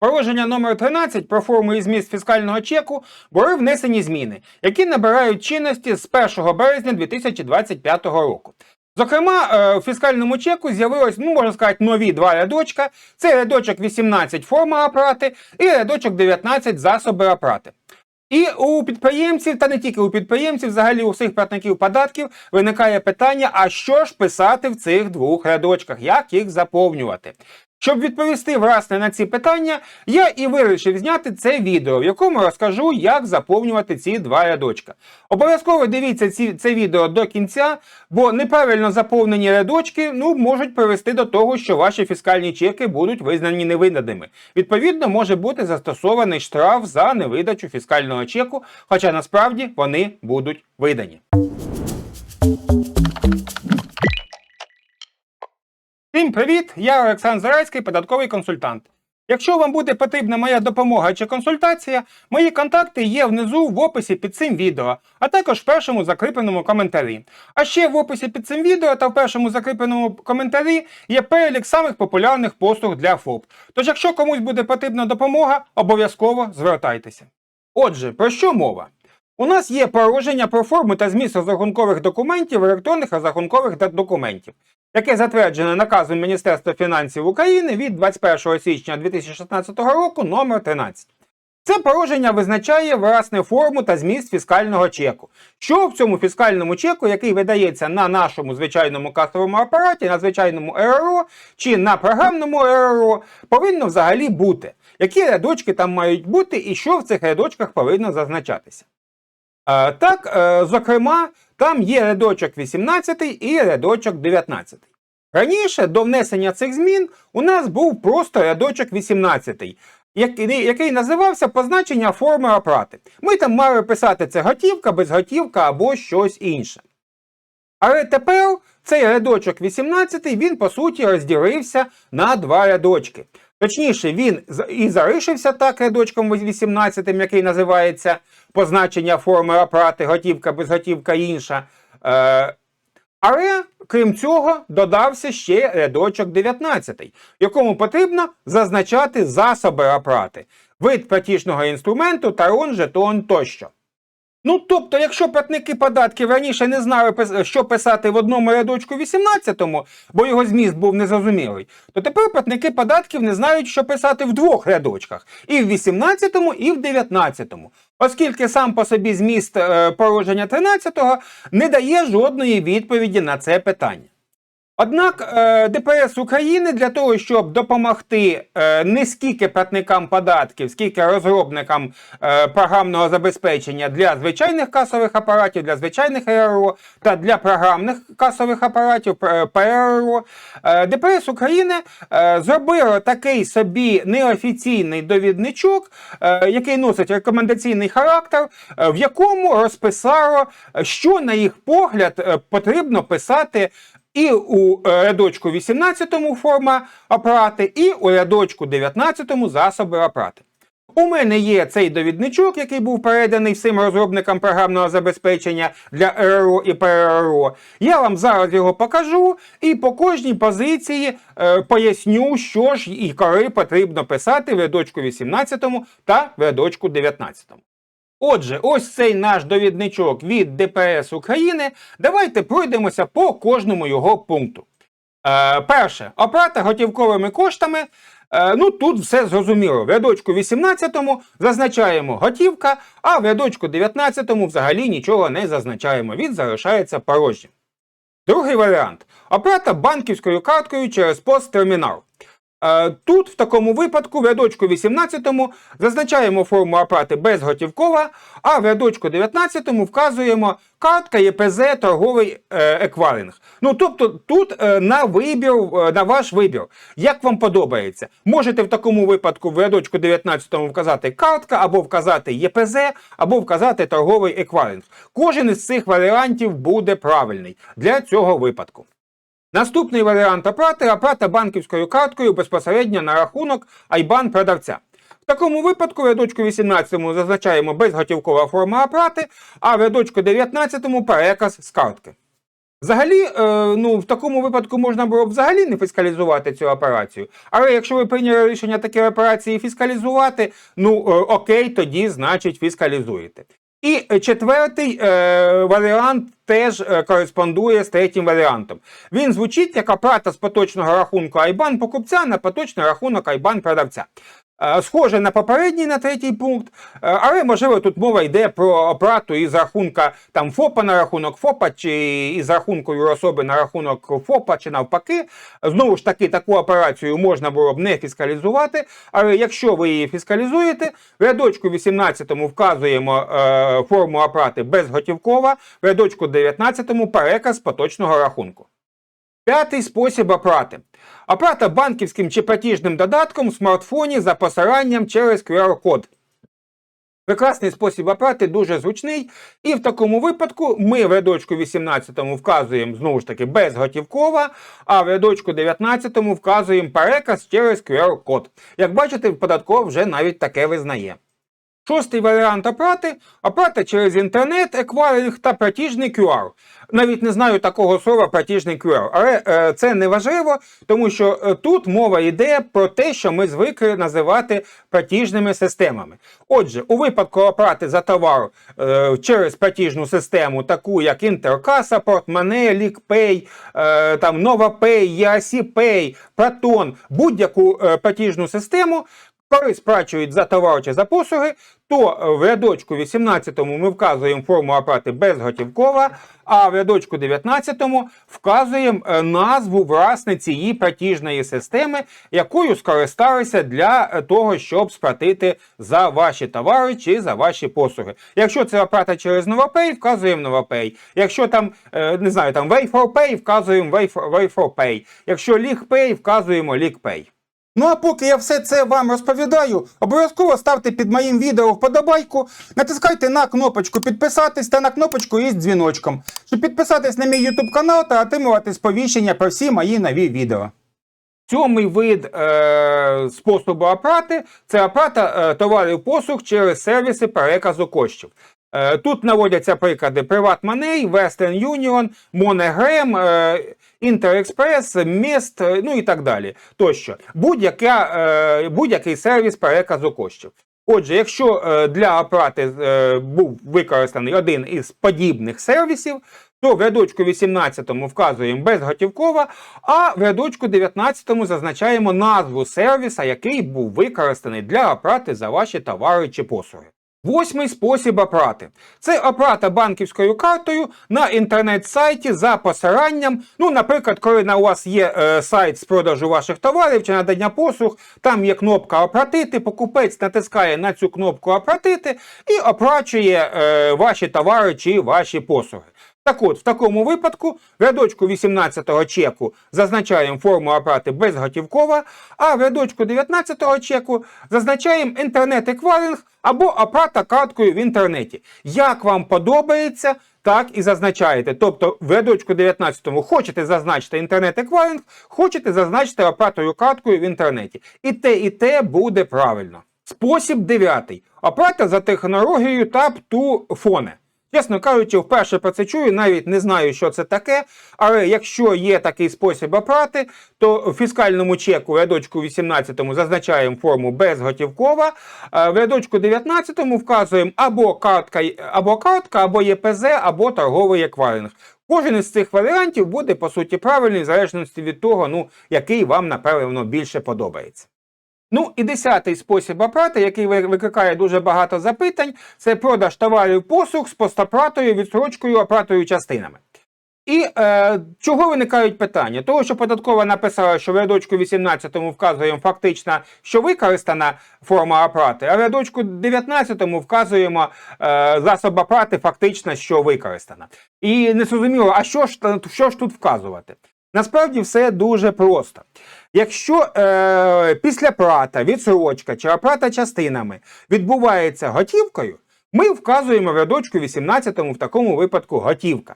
Положення номер 13 про форму і зміст фіскального чеку були внесені зміни, які набирають чинності з 1 березня 2025 року. Зокрема, е, в фіскальному чеку з'явилось, ну можна сказати, нові два рядочка. Це рядочок 18 форма оплати і рядочок 19 засоби оплати. І у підприємців, та не тільки у підприємців, взагалі у всіх платників податків виникає питання: а що ж писати в цих двох рядочках, як їх заповнювати? Щоб відповісти власне на ці питання, я і вирішив зняти це відео, в якому розкажу, як заповнювати ці два рядочка. Обов'язково дивіться ці, це відео до кінця, бо неправильно заповнені рядочки ну, можуть привести до того, що ваші фіскальні чеки будуть визнані невиданими. Відповідно, може бути застосований штраф за невидачу фіскального чеку, хоча насправді вони будуть видані. Всім привіт! Я Олександр Зарайський, податковий консультант. Якщо вам буде потрібна моя допомога чи консультація, мої контакти є внизу в описі під цим відео, а також в першому закріпленому коментарі. А ще в описі під цим відео та в першому закріпленому коментарі є перелік самих популярних послуг для ФОП. Тож, якщо комусь буде потрібна допомога, обов'язково звертайтеся. Отже, про що мова? У нас є положення про форму та зміст розрахункових документів електронних розрахункових документів, яке затверджене наказом Міністерства фінансів України від 21 січня 2016 року номер 13. Це положення визначає власне форму та зміст фіскального чеку. Що в цьому фіскальному чеку, який видається на нашому звичайному касовому апараті, на звичайному РРО чи на програмному РРО, повинно взагалі бути. Які рядочки там мають бути і що в цих рядочках повинно зазначатися. Е, Так, е, зокрема, там є рядочок 18 і рядочок 19. Раніше до внесення цих змін у нас був просто рядочок 18, який, називався позначення форми оплати. Ми там мали писати це готівка, безготівка або щось інше. Але тепер цей рядочок 18 він по суті розділився на два рядочки. Точніше, він і залишився так рядочком 18, який називається позначення форми оплати, готівка, безготівка інша. Е, але крім цього, додався ще рядочок 19, якому потрібно зазначати засоби оплати, вид платіжного інструменту, тарон, жетон тощо. Ну, тобто, якщо платники податків раніше не знали, що писати в одному рядочку 18-му, бо його зміст був незрозумілий, то тепер платники податків не знають, що писати в двох рядочках: і в 18, і в 19. Оскільки сам по собі зміст е, положення 13 не дає жодної відповіді на це питання. Однак е, ДПС України для того, щоб допомогти е, не скільки платникам податків, скільки розробникам е, програмного забезпечення для звичайних касових апаратів, для звичайних РРО та для програмних касових апаратів ПРРО, ДПС України зробило такий собі неофіційний довідничок, який носить рекомендаційний характер, в якому розписало, що на їх погляд потрібно писати і у е, рядочку 18 форма оплати, і у рядочку 19 засоби оплати. У мене є цей довідничок, який був переданий всім розробникам програмного забезпечення для РРО і ПРРО. Я вам зараз його покажу і по кожній позиції е, поясню, що ж і коли потрібно писати в рядочку 18 та в рядочку 19. Отже, ось цей наш довідничок від ДПС України. Давайте пройдемося по кожному його пункту. Е, перше, оплата готівковими коштами. Е, ну тут все зрозуміло. В рядочку 18 зазначаємо готівка, а в рядочку 19 взагалі нічого не зазначаємо. Він залишається порожнім. Другий варіант оплата банківською карткою через посттермінал. Тут в такому випадку в рядочку 18 зазначаємо форму оплати безготівкова, а в рядочку 19 вказуємо картка ЄПЗ торговий е, еквайринг. Ну тобто тут е, на вибір, е, на ваш вибір, як вам подобається. Можете в такому випадку в рядочку 19 вказати картка, або вказати ЄПЗ, або вказати торговий еквайринг. Кожен із цих варіантів буде правильний для цього випадку. Наступний варіант оплати оплата банківською карткою безпосередньо на рахунок Айбан продавця. В такому випадку рядочку 18 зазначаємо безготівкова форма оплати, а в рядочку 19 переказ з картки. Взагалі, е, ну в такому випадку можна було б взагалі не фіскалізувати цю операцію. Але якщо ви прийняли рішення такі операції фіскалізувати, ну е, окей, тоді значить фіскалізуєте. І четвертий е, варіант теж е, кореспондує з третім варіантом. Він звучить як оплата з поточного рахунку Айбан покупця на поточний рахунок Айбан продавця. Е, Схоже на попередній на третій пункт, е, але можливо тут мова йде про оплату із рахунка там ФОПа на рахунок ФОПа, чи із рахунку юрособи на рахунок ФОПа, чи навпаки. Знову ж таки, таку операцію можна було б не фіскалізувати. Але якщо ви її фіскалізуєте, в рядочку 18 вказуємо е, форму оплати безготівкова, в рядочку 19 переказ поточного рахунку. П'ятий спосіб оплати. Оплата банківським чи платіжним додатком в смартфоні за посиранням через QR-код. Прекрасний спосіб оплати, дуже зручний. І в такому випадку ми в рядочку 18 вказуємо знову ж таки безготівкова, а в рядочку 19 вказуємо переказ через QR-код. Як бачите, податкова вже навіть таке визнає. Шостий варіант оплати оплата через інтернет, еквайринг та платіжний QR. Навіть не знаю такого слова платіжний QR, але е, це не важливо, тому що е, тут мова йде про те, що ми звикли називати платіжними системами. Отже, у випадку оплати за товар е, через платіжну систему, таку як Інтеркаса, Портмане, Лікпей, е, там NovaPay, EAC Proton, будь-яку е, платіжну систему, коли сплачують за товар чи за послуги, то е, в рядочку 18 ми вказуємо форму оплати безготівкова, а в рядочку 19 вказуємо е, назву власне цієї платіжної системи, якою скористалися для е, того, щоб сплатити за ваші товари чи за ваші послуги. Якщо це оплата через NovaPay, вказуємо NovaPay. Якщо там не знаю, там Way4Pay, вказуємо Way4- Way4Pay. Якщо LeakPay, вказуємо LeakPay. Ну а поки я все це вам розповідаю, обов'язково ставте під моїм відео вподобайку, натискайте на кнопочку підписатись та на кнопочку із дзвіночком, щоб підписатись на мій YouTube канал та отримувати сповіщення про всі мої нові відео. Сьомий вид е, способу оплати це оплата е, товарів послуг через сервіси переказу коштів. Е, тут наводяться приклади PrivatMoney, Western Union, е, Інтерекспрес, Міст, ну і так далі. Тощо, е, будь-який сервіс переказу коштів. Отже, якщо е, для оплати був використаний один із подібних сервісів, то в рядочку 18 вказуємо безготівкова, а в рядочку 19 зазначаємо назву сервіса, який був використаний для оплати за ваші товари чи послуги. Восьмий спосіб оплати це оплата банківською картою на інтернет-сайті за посиранням. Ну, наприклад, коли на у вас є е, сайт з продажу ваших товарів чи надання послуг, там є кнопка Оплатити, покупець натискає на цю кнопку Оплатити і оплачує е, ваші товари чи ваші послуги. Так от, в такому випадку в рядочку 18-го чеку зазначаємо форму оплати безготівкова, а в рядочку 19-го чеку зазначаємо інтернет-еквайринг або оплата карткою в інтернеті. Як вам подобається, так і зазначаєте. Тобто в рядочку 19-му хочете зазначити інтернет-еквайринг, хочете зазначити оплатою карткою в інтернеті. І те, і те буде правильно. Спосіб дев'ятий. Оплата за технологією Tap to Phone. Чесно кажучи, вперше про це чую, навіть не знаю, що це таке. Але якщо є такий спосіб оплати, то в фіскальному чеку в рядочку 18 зазначаємо форму безготівкова, в рядочку 19 вказуємо або картка, або картка, або ЄПЗ, або торговий еквайринг. Кожен із цих варіантів буде по суті правильний, в залежності від того, ну який вам напевно більше подобається. Ну і десятий спосіб оплати, який викликає дуже багато запитань, це продаж товарів послуг з постоплатою, відсрочкою, оплатою частинами. І е, чого виникають питання? Того, що податкова написала, що в рядочку 18 вказуємо фактично, що використана форма оплати, а в рядочку 19 вказуємо е, засоб оплати фактично, що використана. І не зрозуміло, а що ж, що ж тут вказувати? Насправді все дуже просто. Якщо е, післяплата, відсрочка чи оплата частинами відбувається готівкою, ми вказуємо в рядочку 18 в такому випадку готівка.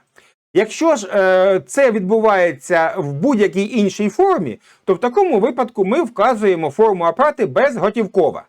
Якщо ж е, це відбувається в будь-якій іншій формі, то в такому випадку ми вказуємо форму оплати безготівкова.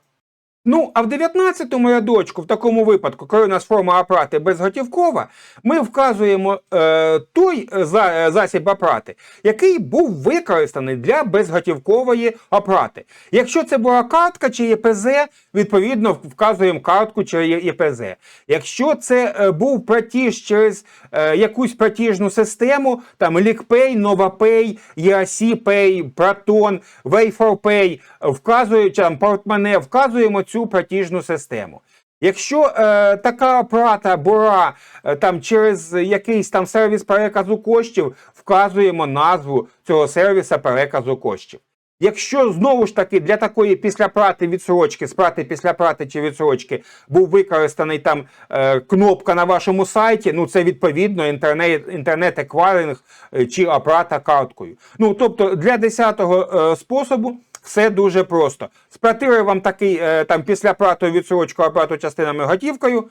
Ну, а в 19-му рядочку, в такому випадку, коли у нас форма оплати безготівкова, ми вказуємо е, той за, е, засіб оплати, який був використаний для безготівкової оплати. Якщо це була картка чи ЄПЗ, відповідно вказуємо картку чи ЄПЗ. Якщо це е, був платіж через е, якусь платіжну систему, там LickPay, NovaPay, ERC Pay, Proton, Way4Pay, вказуючи там портмоне, вказуємо цю платіжну систему. Якщо е, така оплата була е, там через якийсь там сервіс переказу коштів, вказуємо назву цього сервіса переказу коштів. Якщо знову ж таки для такої післяплати відсрочки, сплати післяплати чи відсрочки був використаний там е, кнопка на вашому сайті, ну це відповідно інтернет, інтернет-еквайринг е, чи оплата карткою. Ну тобто для 10-го е, способу все дуже просто. Сплатили вам такий е, там післяплату відсрочку оплату частинами готівкою.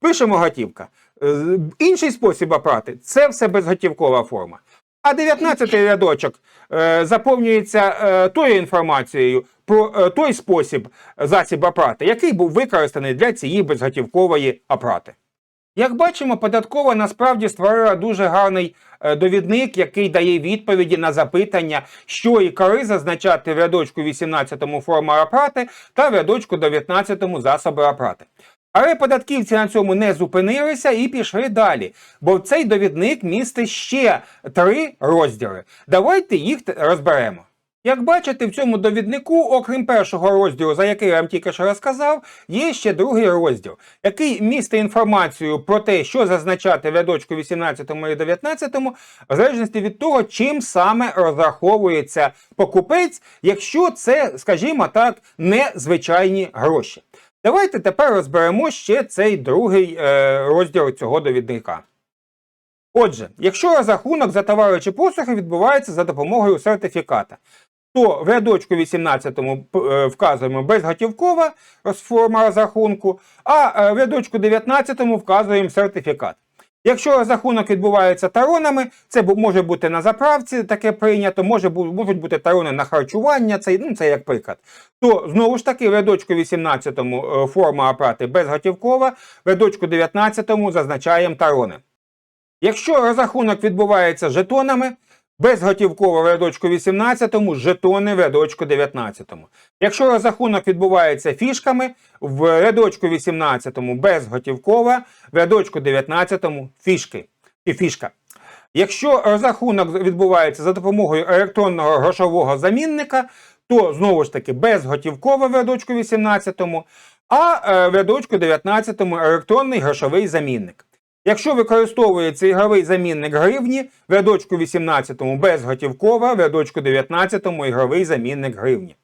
Пишемо готівка. Е, Інший спосіб оплати це все безготівкова форма. А 19 рядочок е, заповнюється е, тою інформацією про е, той спосіб засіб оплати, який був використаний для цієї безготівкової оплати. Як бачимо, податкова насправді створила дуже гарний е, довідник, який дає відповіді на запитання, що і коли зазначати в рядочку 18 форма оплати та в рядочку 19 засоби оплати. Але податківці на цьому не зупинилися і пішли далі, бо цей довідник містить ще три розділи. Давайте їх розберемо. Як бачите, в цьому довіднику, окрім першого розділу, за який я вам тільки що розказав, є ще другий розділ, який містить інформацію про те, що зазначати в рядочку 18 і 19, в залежності від того, чим саме розраховується покупець, якщо це, скажімо так, не звичайні гроші. Давайте тепер розберемо ще цей другий е, розділ цього довідника. Отже, якщо розрахунок за товари чи послуги відбувається за допомогою сертифіката, то в рядочку 18 п- е, вказуємо безготівкова форма розрахунку, а е, в рядочку 19 вказуємо сертифікат. Якщо розрахунок відбувається таронами, це може бути на заправці, таке прийнято, може, можуть бути тарони на харчування, це, ну, це як приклад. То знову ж таки в рядочку 18 е, форма оплати безготівкова, в рядочку 19 зазначаємо тарони. Якщо розрахунок відбувається жетонами, безготівково в рядочку 18, жетони в рядочку 19. Якщо розрахунок відбувається фішками, в рядочку 18 безготівково, в рядочку 19 фішки і фішка. Якщо розрахунок відбувається за допомогою електронного грошового замінника, то знову ж таки безготівково в рядочку 18, а в рядочку 19 електронний грошовий замінник. Якщо використовується ігровий замінник гривні, рядочку 18 безготівкова, рядочку 19 ігровий замінник гривні.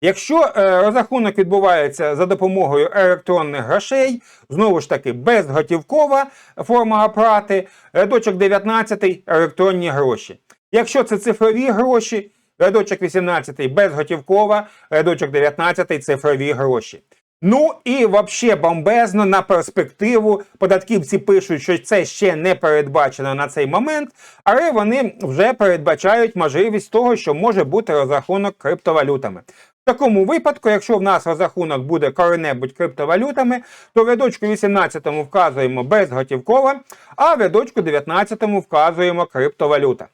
Якщо е, розрахунок відбувається за допомогою електронних грошей, знову ж таки безготівкова форма оплати, рядочок 19 електронні гроші. Якщо це цифрові гроші, рядочок 18 безготівкова, рядочок 19 цифрові гроші. Ну і взагалі бомбезно на перспективу. Податківці пишуть, що це ще не передбачено на цей момент, але вони вже передбачають можливість того, що може бути розрахунок криптовалютами. В такому випадку, якщо в нас розрахунок буде коли-небудь криптовалютами, то рядочку 18 вказуємо безготівкова, а в рядочку 19 вказуємо криптовалюта.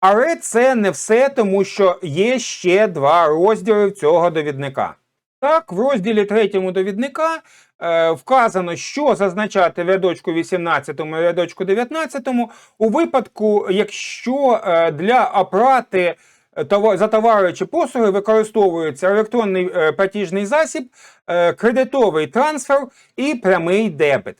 Але це не все, тому що є ще два розділи цього довідника. Так, в розділі третьому довідника е, вказано, що зазначати рядочку 18 і рядочку 19 у випадку, якщо е, для оплати е, за товари чи послуги використовується електронний е, платіжний засіб, е, кредитовий трансфер і прямий дебет.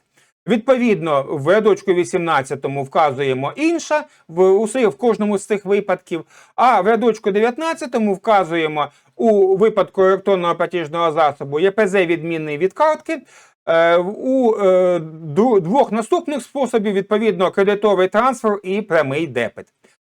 Відповідно, в рядочку 18 вказуємо інша в, усе, в кожному з цих випадків, а в рядочку 19 вказуємо у випадку електронного платіжного засобу ЄПЗ відмінний від картки. Е, У е, двох наступних способів, відповідно, кредитовий трансфер і прямий депет.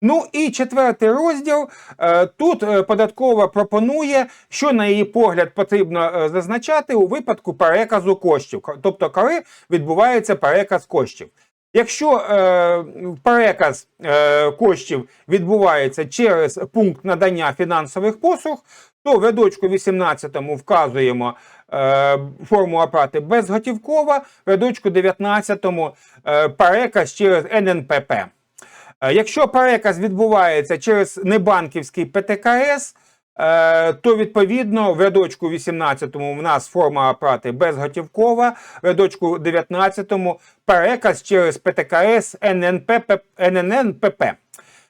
Ну і четвертий розділ. Е, Тут е, податкова пропонує, що на її погляд потрібно е, зазначати у випадку переказу коштів, тобто коли відбувається переказ коштів. Якщо е, переказ е, коштів відбувається через пункт надання фінансових послуг, то в рядочку 18 вказуємо е, форму оплати безготівкова, в рядочку 19 е, переказ через ННПП. Е, Якщо переказ відбувається через небанківський ПТКС, е, то відповідно в рядочку 18 у нас форма оплати безготівкова, в рядочку 19 переказ через ПТКС ННПП, НННПП.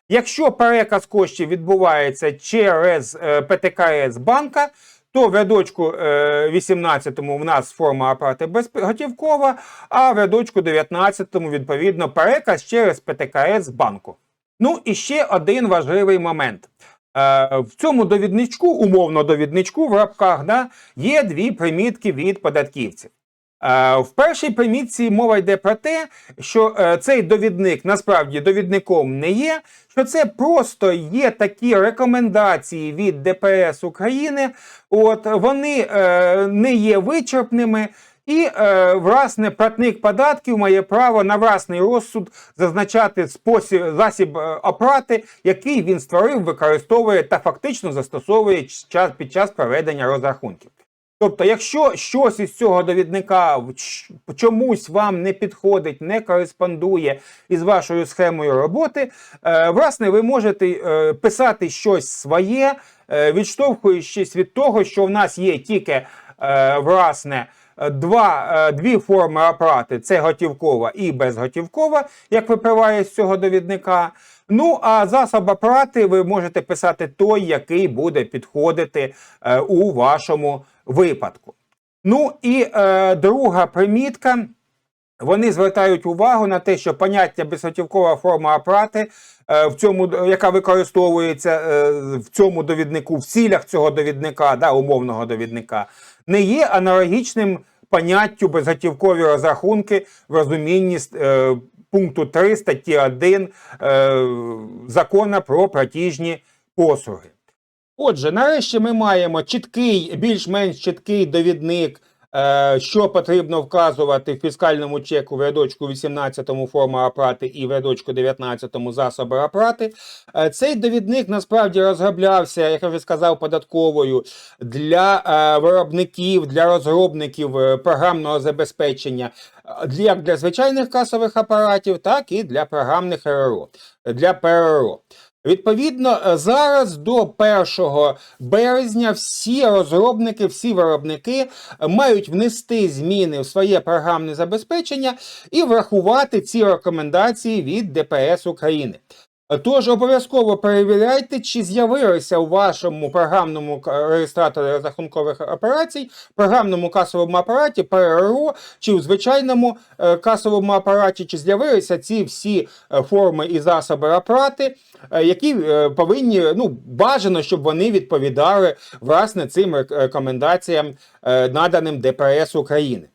Якщо переказ коштів відбувається через е, ПТКС банка, то в рядочку е, 18 в нас форма оплати безготівкова, а в рядочку 19 відповідно переказ через ПТКС банку. Ну і ще один важливий момент. Е, в цьому довідничку, умовно довідничку в рапках, да, є дві примітки від податківців. Е, В першій примітці мова йде про те, що е, цей довідник насправді довідником не є, що це просто є такі рекомендації від ДПС України. От вони е, не є вичерпними. І, е, власне, платник податків має право на власний розсуд зазначати спосіб засіб оплати, який він створив, використовує та фактично застосовує під час проведення розрахунків. Тобто, якщо щось із цього довідника чомусь вам не підходить, не кореспондує із вашою схемою роботи, е, власне, ви можете е, писати щось своє, е, відштовхуючись від того, що в нас є тільки власне. Два, дві форми оплати це готівкова і безготівкова, як випливає з цього довідника. Ну а засоб оплати ви можете писати той, який буде підходити у вашому випадку. Ну і е, друга примітка. Вони звертають увагу на те, що поняття безготівкова форма оплати, е, в цьому, яка використовується е, в цьому довіднику, в цілях цього довідника, да, умовного довідника, не є аналогічним поняттю безготівкові розрахунки в розумінні е, пункту 3 статті 1 е, закону про платіжні послуги. Отже, нарешті ми маємо чіткий, більш-менш чіткий довідник, е, що потрібно вказувати в фіскальному чеку в рядочку 18 форма оплати і в рядочку 19 засоби оплати. Е, Цей довідник насправді розроблявся, як я вже сказав, податковою для е, виробників, для розробників програмного забезпечення, як для звичайних касових апаратів, так і для програмних РРО, для ПРРО. Відповідно, е, зараз до 1 березня всі розробники, всі виробники е, мають внести зміни в своє програмне забезпечення і врахувати ці рекомендації від ДПС України. Тож обов'язково перевіряйте, чи з'явилося у вашому програмному реєстраторі розрахункових операцій, програмному касовому апараті ПРРО, чи в звичайному е, касовому апараті, чи з'явилися ці всі е, форми і засоби оплати, е, які повинні ну бажано, щоб вони відповідали власне цим рекомендаціям, наданим ДПС України.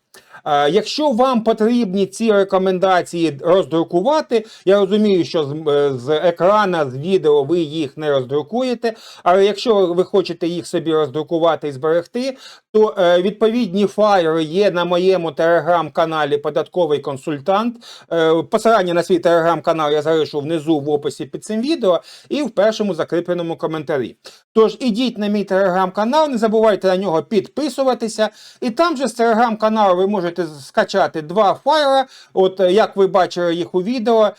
Е, Якщо вам потрібні ці рекомендації роздрукувати, я розумію, що з, е, з екрана, з відео ви їх не роздрукуєте. Але якщо ви хочете їх собі роздрукувати і зберегти, то е, відповідні файли є на моєму телеграм-каналі Податковий консультант. Е, посилання на свій телеграм-канал я залишу внизу в описі під цим відео і в першому закріпленому коментарі. Тож ідіть на мій телеграм-канал, не забувайте на нього підписуватися. І там же з телеграм-каналу ви можете скачати два файли. От е, як ви бачили їх у відео,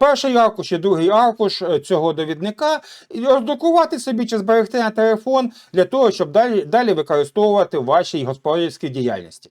перший аркуш і другий аркуш цього довідника, і роздрукувати собі чи зберегти на телефон для того, щоб далі, далі використовувати вашій господарській діяльності.